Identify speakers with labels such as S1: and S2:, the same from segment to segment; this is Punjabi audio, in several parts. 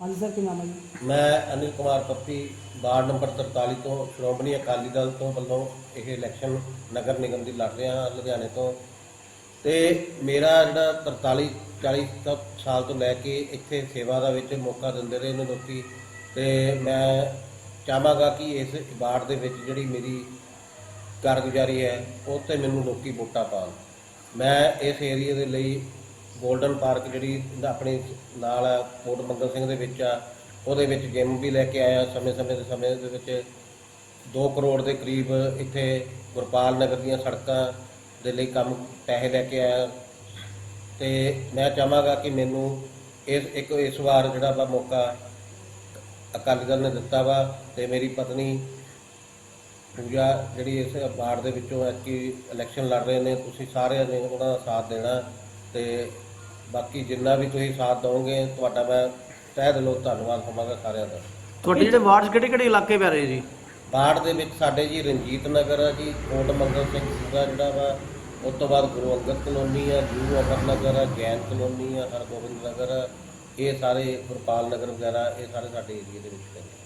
S1: ਹਾਂਜੀ ਸਰ, ਕੀ ਨਾਮ ਹੈ ਜੀ?
S2: ਮੈਂ ਅਨਿਲ ਕੁਮਾਰ ਪੱਪੀ, ਵਾਰਡ ਨੰਬਰ 43 ਤੋਂ ਸ਼੍ਰੋਮਣੀ ਅਕਾਲੀ ਦਲ ਤੋਂ ਵੱਲੋਂ ਇਹ ਇਲੈਕਸ਼ਨ ਨਗਰ ਨਿਗਮ ਦੀ ਲੜ ਰਿਹਾ ਹਾਂ, ਲੁਧਿਆਣੇ ਤੋਂ। ਤੇ ਮੇਰਾ ਜਿਹੜਾ 43 40 ਤੱਕ ਸਾਲ ਤੋਂ ਲੈ ਕੇ ਇੱਥੇ ਸੇਵਾ ਦਾ ਵਿੱਚ ਮੌਕਾ ਦਿੰਦੇ ਰਹੇ ਨੇ ਲੋਕੀ, ਤੇ ਮੈਂ ਚਾਹਾਂਗਾ ਕਿ ਇਸ ਵਾਰਡ ਦੇ ਵਿੱਚ ਜਿਹੜੀ ਮੇਰੀ ਕਾਰਗੁਜ਼ਾਰੀ ਹੈ, ਉਹ ਤੇ ਮੈਨੂੰ ਲੋਕੀ ਵੋਟਾਂ ਪਾਉਣ ਮੈਂ ਇਸ ਏਰੀਆ ਦੇ ਲਈ ਗੋਲਡਨ ਪਾਰਕ ਜਿਹੜੀ ਆਪਣੇ ਨਾਲ ਆ ਕੋਟ ਮੰਗਲ ਸਿੰਘ ਦੇ ਵਿੱਚ ਆ, ਉਹਦੇ ਵਿੱਚ ਜਿਮ ਵੀ ਲੈ ਕੇ ਆਇਆ ਸਮੇਂ ਸਮੇਂ ਦੇ ਸਮੇਂ ਦੇ ਵਿੱਚ। 2 ਕਰੋੜ ਦੇ ਕਰੀਬ ਇੱਥੇ ਗੁਰਪਾਲ ਨਗਰ ਦੀਆਂ ਸੜਕਾਂ ਦੇ ਲਈ ਕੰਮ, ਪੈਸੇ ਲੈ ਕੇ ਆਇਆ। ਤੇ ਮੈਂ ਚਾਹਾਂਗਾ ਕਿ ਮੈਨੂੰ ਇਸ, ਇੱਕ ਇਸ ਵਾਰ ਜਿਹੜਾ ਵਾ ਮੌਕਾ ਅਕਾਲੀ ਦਲ ਨੇ ਦਿੱਤਾ ਵਾ ਤੇ ਮੇਰੀ ਪਤਨੀ ਪੂਜਾ ਜਿਹੜੀ ਇਸ ਵਾਰਡ ਦੇ ਵਿੱਚੋਂ ਐਤਕੀ ਇਲੈਕਸ਼ਨ ਲੜ ਰਹੇ ਨੇ ਤੁਸੀਂ ਸਾਰਿਆਂ ਨੇ ਉਹਨਾਂ ਦਾ ਸਾਥ ਦੇਣਾ ਤੇ ਬਾਕੀ ਜਿੰਨਾ ਵੀ ਤੁਸੀਂ ਸਾਥ ਦਿਓਗੇ ਤੁਹਾਡਾ ਮੈਂ ਤਹਿ ਦਿਲੋਂ ਧੰਨਵਾਦ ਕਰਾਂਗਾ ਸਾਰਿਆਂ ਦਾ।
S3: ਤੁਹਾਡੇ ਜਿਹੜੇ ਵਾਰਡ ਕਿਹੜੇ ਕਿਹੜੇ ਇਲਾਕੇ ਪੈ ਰਹੇ ਜੀ?
S2: ਵਾਰਡ ਦੇ ਵਿੱਚ ਸਾਡੇ ਜੀ ਰਣਜੀਤ ਨਗਰ ਆ ਜੀ ਕੋਟ ਮੰਗਲ ਸਿੰਘ ਦਾ ਜਿਹੜਾ ਵਾ ਉਸ ਤੋਂ ਬਾਅਦ ਗੁਰੂ ਅੰਗਦ ਕਲੋਨੀ ਆ ਗੁਰੂ ਅਮਰ ਨਗਰ ਆ ਜੈਨ ਕਲੋਨੀ ਆ ਹਰਗੋਬਿੰਦ ਨਗਰ ਆ। ਇਹ ਸਾਰੇ ਗੁਰਪਾਲ ਨਗਰ ਵਗੈਰਾ ਇਹ ਸਾਰੇ ਸਾਡੇ ਏਰੀਆ ਦੇ ਵਿੱਚ ਪੈਂਦੇ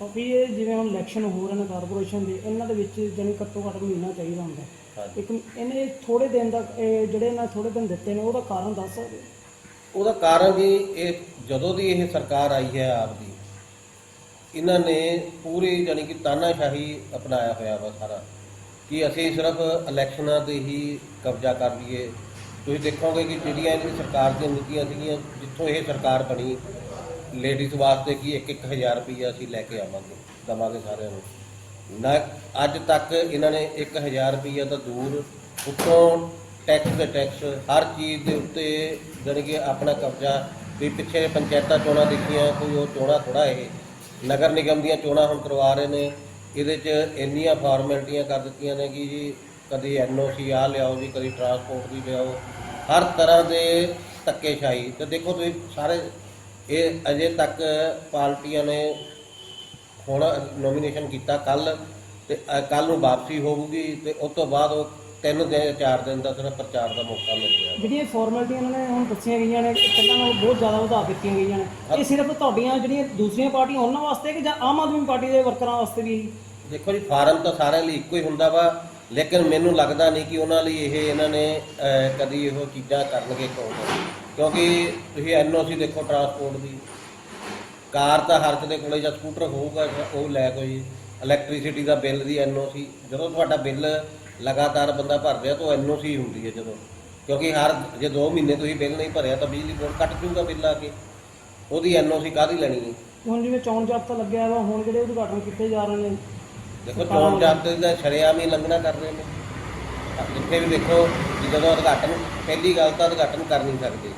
S1: ਕਾਫੀ ਇਹ ਜਿਵੇਂ ਹੁਣ ਇਲੈਕਸ਼ਨ ਹੋ ਰਹੇ ਨੇ ਕਾਰਪੋਰੇਸ਼ਨ ਦੇ ਇਹਨਾਂ ਦੇ ਵਿੱਚ ਜਾਨੀ ਘੱਟੋ ਘੱਟ ਮਹੀਨਾ ਚਾਹੀਦਾ ਹੁੰਦਾ।
S2: ਹਾਂਜੀ।
S1: ਇੱਕ ਇਹਨੇ ਥੋੜੇ ਦਿਨ ਦਾ ਇਹ ਜਿਹੜੇ ਇਹਨਾਂ ਥੋੜੇ ਦਿਨ ਦਿੱਤੇ ਨੇ ਉਹਦਾ ਕਾਰਨ ਦੱਸ ਸਕਦੇ ਹੋ?
S2: ਉਹਦਾ ਕਾਰਨ ਜੀ ਇਹ ਜਦੋਂ ਦੀ ਇਹ ਸਰਕਾਰ ਆਈ ਹੈ ਆਪ ਦੀ ਇਹਨਾਂ ਨੇ ਪੂਰੀ ਜਾਨੀ ਕਿ ਤਾਨਾਸ਼ਾਹੀ ਅਪਣਾਇਆ ਹੋਇਆ ਵਾ ਸਾਰਾ ਕਿ ਅਸੀਂ ਸਿਰਫ ਇਲੈਕਸ਼ਨਾਂ ਤੇ ਹੀ ਕਬਜ਼ਾ ਕਰ ਲਈਏ ਤੁਸੀਂ ਦੇਖੋਗੇ ਕਿ ਜਿਹੜੀਆਂ ਇਹਦੀ ਸਰਕਾਰ ਦੀਆਂ ਨੀਤੀਆਂ ਸੀਗੀਆਂ, ਜਿੱਥੋਂ ਇਹ ਸਰਕਾਰ ਬਣੀ ਲੇਡੀਜ਼ ਵਾਸਤੇ ਕੀ ਇੱਕ ਇੱਕ ਹਜ਼ਾਰ ਰੁਪਈਆ ਅਸੀਂ ਲੈ ਕੇ ਆਵਾਂਗੇ, ਦਵਾਂਗੇ ਸਾਰਿਆਂ ਨੂੰ। ਨਾ, ਅੱਜ ਤੱਕ ਇਹਨਾਂ ਨੇ 1000 ਰੁਪਈਆ ਤਾਂ ਦੂਰ ਉੱਤੋਂ ਟੈਕਸ ਦੇ ਟੈਕਸ ਹਰ ਚੀਜ਼ ਦੇ ਉੱਤੇ ਜਾਣੀ ਕਿ ਆਪਣਾ ਕਬਜ਼ਾ, ਵੀ ਪਿੱਛੇ ਪੰਚਾਇਤਾਂ ਚੋਣਾਂ ਦੇਖੀਆਂ, ਕੋਈ ਉਹ ਚੋਣਾਂ ਥੋੜਾ ਇਹ, ਨਗਰ ਨਿਗਮ ਦੀਆਂ ਚੋਣਾਂ ਹੁਣ ਕਰਵਾ ਰਹੇ ਨੇ, ਇਹਦੇ 'ਚ ਇੰਨੀਆਂ ਫਾਰਮੈਲਿਟੀਆਂ ਕਰ ਦਿੱਤੀਆਂ ਨੇ ਕਿ ਜੀ ਕਦੀ ਐਨਓਸੀ ਆ ਲਿਆਓ ਜੀ ਕਦੀ ਟਰਾਂਸਪੋਰਟ ਦੀ ਲਿਆਓ। ਹਰ ਤਰ੍ਹਾਂ ਦੇ ਧੱਕੇਸ਼ਾਹੀ। ਤੇ ਦੇਖੋ ਤੁਸੀਂ ਸਾਰੇ ਇਹ ਅਜੇ ਤੱਕ ਪਾਰਟੀਆਂ ਨੇ ਹੁਣ ਨੋਮੀਨੇਸ਼ਨ ਕੀਤਾ ਕੱਲ ਤੇ ਕੱਲ ਨੂੰ ਵਾਪਸੀ ਹੋਊਗੀ ਤੇ ਉਸ ਤੋਂ ਬਾਅਦ ਉਹ ਤਿੰਨ ਦਿਨ ਚਾਰ ਦਿਨ ਦਾ ਸਿਰਫ ਪ੍ਰਚਾਰ ਦਾ ਮੌਕਾ ਮਿਲ ਗਿਆ।
S1: ਜਿਹੜੀਆਂ ਫਾਰਮੈਲਿਟੀਆਂ ਇਹਨਾਂ ਨੇ ਹੁਣ ਦੱਸੀਆਂ ਗਈਆਂ ਨੇ ਪਹਿਲਾਂ ਨਾਲੋਂ ਬਹੁਤ ਜ਼ਿਆਦਾ ਵਧਾ ਦਿੱਤੀਆਂ ਗਈਆਂ ਨੇ। ਇਹ ਸਿਰਫ ਤੁਹਾਡੀਆਂ ਜਿਹੜੀਆਂ ਦੂਸਰੀਆਂ ਪਾਰਟੀਆਂ ਉਹਨਾਂ ਵਾਸਤੇ ਕਿ ਜਾਂ ਆਮ ਆਦਮੀ ਪਾਰਟੀ ਦੇ ਵਰਕਰਾਂ ਵਾਸਤੇ ਵੀ?
S2: ਦੇਖੋ ਜੀ ਫਾਰਮ ਤਾਂ ਸਾਰਿਆਂ ਲਈ ਇੱਕੋ ਹੀ ਹੁੰਦਾ ਵਾ। ਲੇਕਿਨ ਮੈਨੂੰ ਲੱਗਦਾ ਨਹੀਂ ਕਿ ਉਹਨਾਂ ਲਈ ਇਹ ਇਹਨਾਂ ਨੇ ਅਹ, ਕਦੀ ਇਹੋ ਚੀਜ਼ਾਂ ਕਰਨਗੇ ਕਹੋਗੇ ਕਿਉਂਕਿ ਤੁਸੀਂ ਐਨਓਸੀ ਦੇਖੋ ਟਰਾਂਸਪੋਰਟ ਦੀ। ਕਾਰ ਤਾਂ ਹਰ ਕਿਸੇ ਕੋਲੇ ਜਾਂ ਸਕੂਟਰ ਹੋਊਗਾ ਜਾਂ ਉਹ ਲੈ ਕੋਈ ਇਲੈਕਟ੍ਰਿਸਿਟੀ ਦਾ ਬਿੱਲ ਦੀ ਐਨਓਸੀ ਜਦੋਂ ਤੁਹਾਡਾ ਬਿੱਲ ਲਗਾਤਾਰ ਬੰਦਾ ਭਰ ਰਿਹਾ ਤਾਂ ਐਨਓਸੀ ਹੁੰਦੀ ਹੈ ਜਦੋਂ। ਕਿਉਂਕਿ ਹਰ ਜੇ 2 ਮਹੀਨੇ ਤੁਸੀਂ ਬਿੱਲ ਨਹੀਂ ਭਰਿਆ ਤਾਂ ਬਿਜਲੀ ਬੋਰਡ ਕੱਟ ਜੂਗਾ ਬਿੱਲ ਆ ਕੇ। ਉਹਦੀ ਐਨਓਸੀ ਕਾਹਦੀ ਲੈਣੀ ਹੈ?
S1: ਹੁਣ ਜਿਵੇਂ ਚੋਣ ਜਾਬਤਾ ਲੱਗਿਆ ਵਾ ਹੁਣ ਜਿਹੜੇ ਉਦਘਾਟਨ ਕੀਤੇ ਜਾ ਰਹੇ ਨੇ
S2: ਦੇਖੋ ਚੋਣ ਜਾਬਤੇ ਦਾ ਸ਼ਰੇਆਮ ਹੀ ਲੰਘਣਾ ਕਰ ਰਹੇ ਨੇ। ਜਿੱਥੇ ਵੀ ਦੇਖੋ ਕਿ ਜਦੋਂ ਉਦਘਾਟਨ ਪਹਿਲੀ ਗੱਲ ਤਾਂ ਉਦਘਾਟਨ ਕਰ ਨਹੀਂ ਸਕਦੇ।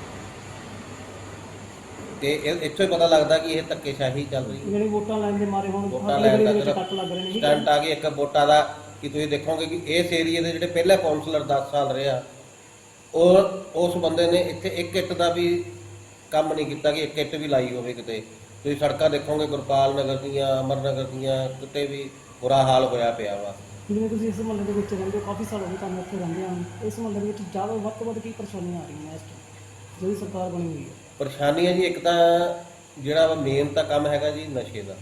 S2: ਤੇ ਇਹ- ਇੱਥੋਂ ਹੀ ਪਤਾ ਲੱਗਦਾ ਕਿ ਇਹ ਧੱਕੇਸ਼ਾਹੀ ਚੱਲ ਰਹੀ ਹੈ।
S1: ਜਿਹੜੀ ਵੋਟਾਂ ਲੈਣ ਦੇ ਮਾਰੇ ਹੁਣ
S2: ਵੋਟਾਂ ਲੈਣ ਦਾ
S1: ਕੱਟ ਲੱਗ ਰਹੇ ਨੇ।
S2: ਸਟੰਟ ਆ ਗਈ ਇੱਕ ਵੋਟਾਂ ਦਾ ਕਿ ਤੁਸੀਂ ਦੇਖੋਗੇ ਕਿ ਇਸ ਏਰੀਆ ਦੇ ਜਿਹੜੇ ਪਹਿਲਾ ਕਾਉਂਸਲਰ 10 ਸਾਲ ਰਿਹਾ ਉਹ ਉਸ ਬੰਦੇ ਨੇ ਇੱਥੇ ਇੱਕ ਇੱਟ ਦਾ ਵੀ ਕੰਮ ਨਹੀਂ ਕੀਤਾ ਕਿ ਇੱਕ ਇੱਟ ਵੀ ਲਾਈ ਹੋਵੇ ਕਿਤੇ। ਤੁਸੀਂ ਸੜਕਾਂ ਦੇਖੋਗੇ ਗੁਰਪਾਲ ਨਗਰ ਦੀਆਂ ਅਮਰ ਨਗਰ ਦੀਆਂ ਕਿਤੇ ਵੀ ਬੁਰਾ ਹਾਲ ਹੋਇਆ ਪਿਆ ਵਾ।
S1: ਜਿਵੇਂ ਤੁਸੀਂ ਇਸ ਮੁਹੱਲੇ ਦੇ ਵਿੱਚ ਰਹਿੰਦੇ ਹੋ ਕਾਫੀ ਸਾਲ ਹੋ ਗਏ ਤੁਹਾਨੂੰ ਇੱਥੇ ਰਹਿੰਦੇ ਹਨ ਇਸ ਮੁਹੱਲੇ ਦੇ ਵਿੱਚ ਜ਼ਿਆਦਾ ਵੱਧ ਤੋਂ ਵੱਧ ਕੀ ਪਰੇਸ਼ਾਨੀਆਂ ਆ ਰਹੀਆਂ ਇਸ ਟਾਈਮ ਜਿਹੜੀ ਸਰਕਾਰ ਬਣੀ ਹੋਈ ਹੈ?
S2: ਪਰੇਸ਼ਾਨੀਆਂ ਜੀ ਇੱਕ ਤਾਂ ਜਿਹੜਾ ਵਾ ਮੇਨ ਤਾਂ ਕੰਮ ਹੈਗਾ ਜੀ ਨਸ਼ੇ ਦਾ।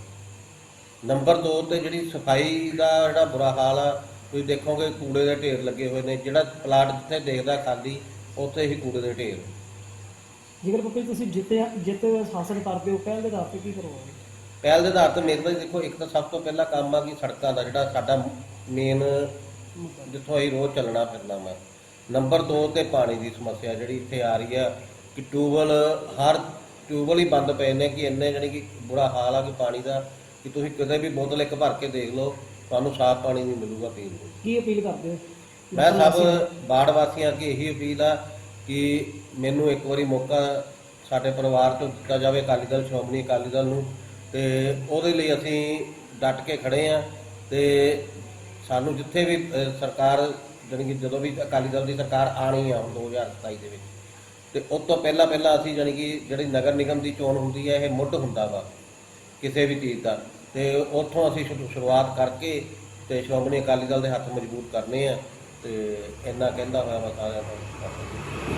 S2: ਨੰਬਰ 2 ਤੇ ਜਿਹੜੀ ਸਫ਼ਾਈ ਦਾ ਜਿਹੜਾ ਬੁਰਾ ਹਾਲ ਆ ਤੁਸੀਂ ਦੇਖੋਗੇ ਕੂੜੇ ਦੇ ਢੇਰ ਲੱਗੇ ਹੋਏ ਨੇ। ਜਿਹੜਾ ਪਲਾਟ ਜਿੱਥੇ ਦੇਖਦਾ ਖਾਲੀ ਉੱਥੇ ਹੀ ਕੂੜੇ ਦੇ ਢੇਰ।
S1: ਜੇਕਰ ਪੱਪੀ ਤੁਸੀਂ ਜਿੱਤੇ ਜਿੱਤੇ ਹਾਸਲ ਕਰਦੇ ਹੋ ਪਹਿਲ ਦੇ ਆਧਾਰ ਤੇ ਕੀ ਕਰੋਗੇ?
S2: ਪਹਿਲ ਦੇ ਆਧਾਰ ਤੇ ਮੇਰੇ ਕੋਲ ਦੇਖੋ ਇੱਕ ਤਾਂ ਸਭ ਤੋਂ ਪਹਿਲਾ ਕੰਮ ਆ ਕਿ ਸੜਕਾਂ ਦਾ ਜਿਹੜਾ ਸਾਡਾ ਮੇਨ ਜਿੱਥੋਂ ਅਸੀਂ ਰੋਜ਼ ਚੱਲਣਾ ਫਿਰਨਾ ਵਾ। ਨੰਬਰ 2 ਤੇ ਪਾਣੀ ਦੀ ਸਮੱਸਿਆ ਜਿਹੜੀ ਇੱਥੇ ਆ ਰਹੀ ਆ ਕਿ ਟਿਊਬਲ ਹਰ ਟਿਊਬਲ ਹੀ ਬੰਦ ਪਏ ਨੇ ਕਿ ਇੰਨੇ ਜਿਹੜੀ ਕਿ ਬੁਰਾ ਹਾਲ ਆ ਕਿ ਪਾਣੀ ਦਾ ਕਿ ਤੁਸੀਂ ਕਿਤੇ ਵੀ ਬੋਤਲ ਇੱਕ ਭਰ ਕੇ ਦੇਖ ਲਓ ਤੁਹਾਨੂੰ ਸਾਫ਼ ਪਾਣੀ ਨਹੀਂ ਮਿਲੂਗਾ ਪੀਣ ਨੂੰ।
S1: ਕੀ ਅਪੀਲ ਕਰਦੇ ਹੋ?
S2: ਮੈਂ ਸਭ ਬਾੜ ਵਾਸੀਆਂ ਅੱਗੇ ਇਹੀ ਅਪੀਲ ਆ ਕਿ ਮੈਨੂੰ ਇੱਕ ਵਾਰੀ ਮੌਕਾ ਸਾਡੇ ਪਰਿਵਾਰ ਤੋਂ ਦਿੱਤਾ ਜਾਵੇ, ਅਕਾਲੀ ਦਲ, ਸ਼੍ਰੋਮਣੀ ਅਕਾਲੀ ਦਲ ਨੂੰ। ਤੇ ਉਹਦੇ ਲਈ ਅਸੀਂ ਡਟ ਕੇ ਖੜੇ ਆ ਤੇ ਸਾਨੂੰ ਜਿੱਥੇ ਵੀ ਸਰਕਾਰ ਜਾਣੀ ਕਿ ਜਦੋਂ ਵੀ ਅਕਾਲੀ ਦਲ ਦੀ ਸਰਕਾਰ ਆਣੀ ਆ ਹੁਣ 2027 ਦੇ ਵਿੱਚ, ਤੇ ਉਸ ਤੋਂ ਪਹਿਲਾਂ ਪਹਿਲਾਂ ਅਸੀਂ ਜਾਣੀ ਕਿ ਜਿਹੜੀ ਨਗਰ ਨਿਗਮ ਦੀ ਚੋਣ ਹੁੰਦੀ ਹੈ ਇਹ ਮੁੱਢ ਹੁੰਦਾ ਵਾ ਕਿਸੇ ਵੀ ਚੀਜ਼ ਦਾ। ਤੇ ਉੱਥੋਂ ਅਸੀਂ ਸ਼ੁਰੂ- ਸ਼ੁਰੂਆਤ ਕਰਕੇ ਤੇ ਸ਼੍ਰੋਮਣੀ ਅਕਾਲੀ ਦਲ ਦੇ ਹੱਥ ਮਜ਼ਬੂਤ ਕਰਨੇ ਆ। ਤੇ ਇੰਨਾ ਕਹਿੰਦਾ ਹੋਇਆ ਮੈਂ ਸਾਰਿਆਂ ਨੂੰ